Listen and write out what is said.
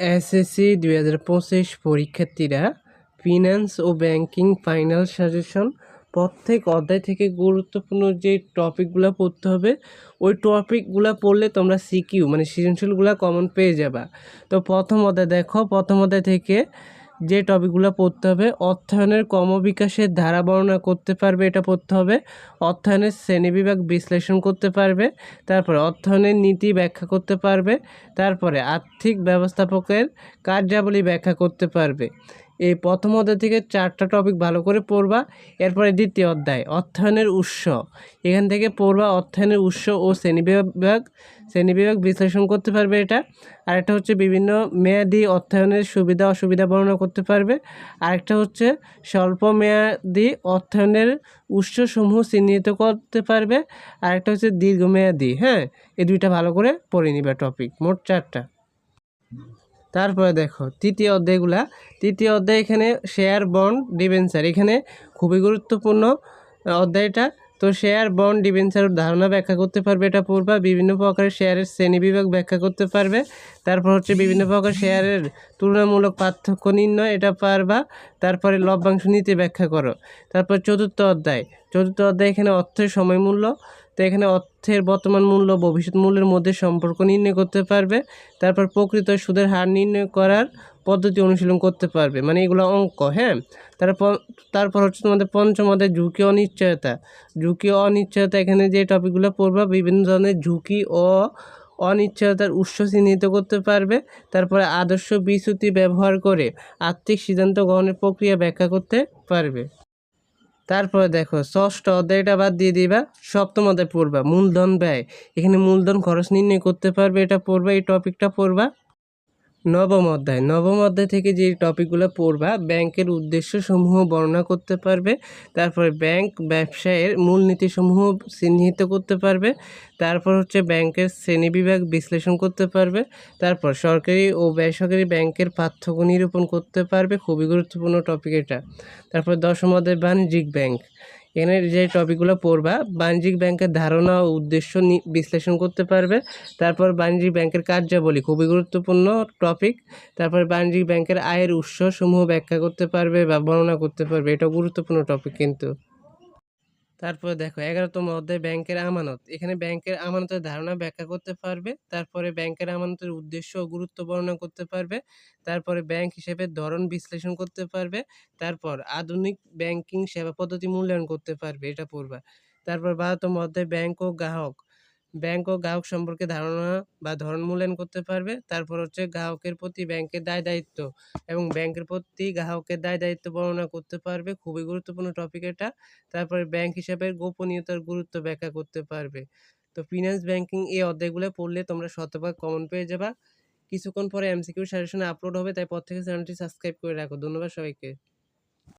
SSC দুই হাজার পঁচিশ পরীক্ষার্থীরা ফিনান্স ও ব্যাংকিং ফাইনাল সাজেশন প্রত্যেক অধ্যায় থেকে গুরুত্বপূর্ণ যে টপিকগুলো পড়তে হবে, ওই টপিকগুলো পড়লে তোমরা সিকিউ মানে সৃজনশীলগুলো কমন পেয়ে যাবা। তো প্রথম অধ্যায় দেখো, প্রথম অধ্যায় থেকে যে টপিকগুলো পড়তে হবে, অর্থায়নের ক্রমবিকাশের ধারা বর্ণনা করতে পারবে, এটা পড়তে হবে। অর্থায়নের শ্রেণীবিভাগ বিশ্লেষণ করতে পারবে, তারপরে অর্থায়নের নীতি ব্যাখ্যা করতে পারবে, তারপরে আর্থিক ব্যবস্থাপকের কার্যাবলী ব্যাখ্যা করতে পারবে। এই প্রথম অধ্যায় থেকে চারটা টপিক ভালো করে পড়বা, এরপরে দ্বিতীয় অধ্যায় অর্থায়নের উৎস। এখান থেকে পড়বা অর্থায়নের উৎস ও শ্রেণীবিভাগ শ্রেণীবিভাগ বিশ্লেষণ করতে পারবে এটা। আরেকটা হচ্ছে বিভিন্ন মেয়াদি অর্থায়নের সুবিধা, অসুবিধা বর্ণনা করতে পারবে। আরেকটা হচ্ছে স্বল্প মেয়াদি অর্থায়নের উৎসসমূহ চিহ্নিত করতে পারবে। আরেকটা হচ্ছে দীর্ঘমেয়াদি হ্যাঁ? এই দুইটা ভালো করে পড়ে নিবা টপিক মোট চারটা। তারপরে দেখো, তৃতীয় অধ্যায়গুলা। তৃতীয় অধ্যায় এখানে শেয়ার বন্ড ডিবেঞ্চার এখানে খুবই গুরুত্বপূর্ণ অধ্যায়টা। তো শেয়ার বন্ড ডিবেঞ্চার ধারণা ব্যাখ্যা করতে পারবে এটা পড়বা বিভিন্ন প্রকারের শেয়ারের শ্রেণীবিভাগ ব্যাখ্যা করতে পারবে। তারপর হচ্ছে বিভিন্ন প্রকার শেয়ারের তুলনামূলক পার্থক্য নির্ণয়, এটা পারবা। তারপরে লভ্যাংশ নীতি ব্যাখ্যা করো। তারপর চতুর্থ অধ্যায়। চতুর্থ অধ্যায়, এখানে অর্থের সময় মূল্য তো এখানে অর্থের বর্তমান মূল্য ভবিষ্যৎ মূল্যের মধ্যে সম্পর্ক নির্ণয় করতে পারবে। তারপর প্রকৃত সুদের হার নির্ণয় করার পদ্ধতি অনুশীলন করতে পারবে। মানে এগুলো অঙ্ক হ্যাঁ? তারপর তারপর হচ্ছে তোমাদের পঞ্চম অধ্যায়, ঝুঁকি অনিশ্চয়তা ঝুঁকি অনিশ্চয়তা, এখানে যে টপিকগুলো পড়বা, বিভিন্ন ধরনের ঝুঁকি ও অনিশ্চয়তার উৎস চিহ্নিত করতে পারবে। তারপরে আদর্শ বিচ্যুতি ব্যবহার করে আর্থিক সিদ্ধান্ত গ্রহণের প্রক্রিয়া ব্যাখ্যা করতে পারবে। তারপরে দেখো, ষষ্ঠ অধ্যায়টা বাদ দিয়ে দিবা, সপ্তম অধ্যায় পড়বা। মূলধন ব্যয়। এখানে মূলধন খরচ নির্ণয় করতে পারবে, এটা পড়বা, এই টপিকটা পড়বা। নবম অধ্যায়। নবম অধ্যায় থেকে যে টপিকগুলো পড়বা, ব্যাংকের উদ্দেশ্য সমূহ বর্ণনা করতে পারবে, তারপরে ব্যাংক ব্যবসায়ের মূলনীতিসমূহ চিহ্নিত করতে পারবে, তারপর হচ্ছে ব্যাংকের শ্রেণীবিভাগ বিশ্লেষণ করতে পারবে, তারপর সরকারি ও বেসরকারি ব্যাংকের পার্থক্য নিরূপণ করতে পারবে, খুবই গুরুত্বপূর্ণ টপিক এটা। তারপর দশম অধ্যায়, বাণিজ্যিক ব্যাংক। এখানে যে টপিকগুলো পড়বা, বাণিজ্যিক ব্যাংকের ধারণা ও উদ্দেশ্য বিশ্লেষণ করতে পারবে। তারপর বাণিজ্যিক ব্যাংকের কার্যাবলী, খুবই গুরুত্বপূর্ণ টপিক। তারপর বাণিজ্যিক ব্যাংকের আয়ের উৎস সমূহ ব্যাখ্যা করতে পারবে বা বর্ণনা করতে পারবে। এটা গুরুত্বপূর্ণ টপিক কিন্তু। তারপরে দেখো এগারোতম অধ্যায় ব্যাংকের আমানত। এখানে ব্যাংকের আমানতের ধারণা ব্যাখ্যা করতে পারবে, তারপরে ব্যাংকের আমানতের উদ্দেশ্য ও গুরুত্ব বর্ণনা করতে পারবে, তারপরে ব্যাংক হিসেবে ধরন বিশ্লেষণ করতে পারবে, তারপর আধুনিক ব্যাংকিং সেবা পদ্ধতি মূল্যায়ন করতে পারবে, এটা পড়বা। তারপর বারোতম অধ্যায় ব্যাংক ও গ্রাহক। ব্যাংক ও গ্রাহক সম্পর্কে ধারণা বা ধরন মূল্যায়ন করতে পারবে। তারপর হচ্ছে গ্রাহকের প্রতি ব্যাংকের দায় দায়িত্ব এবং ব্যাংকের প্রতি গ্রাহকের দায় দায়িত্ব বর্ণনা করতে পারবে। খুবই গুরুত্বপূর্ণ টপিক এটা। তারপরে ব্যাংক হিসাবে গোপনীয়তার গুরুত্ব ব্যাখ্যা করতে পারবে। তো ফিনান্স ব্যাংকিং এই অধ্যায়গুলো পড়লে তোমরা শতভাগ কমন পেয়ে যাবা। কিছুক্ষণ পরে এমসিকিউ সাজেশনে আপলোড হবে, তাই পর থেকে চ্যানেলটি সাবস্ক্রাইব করে রাখো। ধন্যবাদ সবাইকে।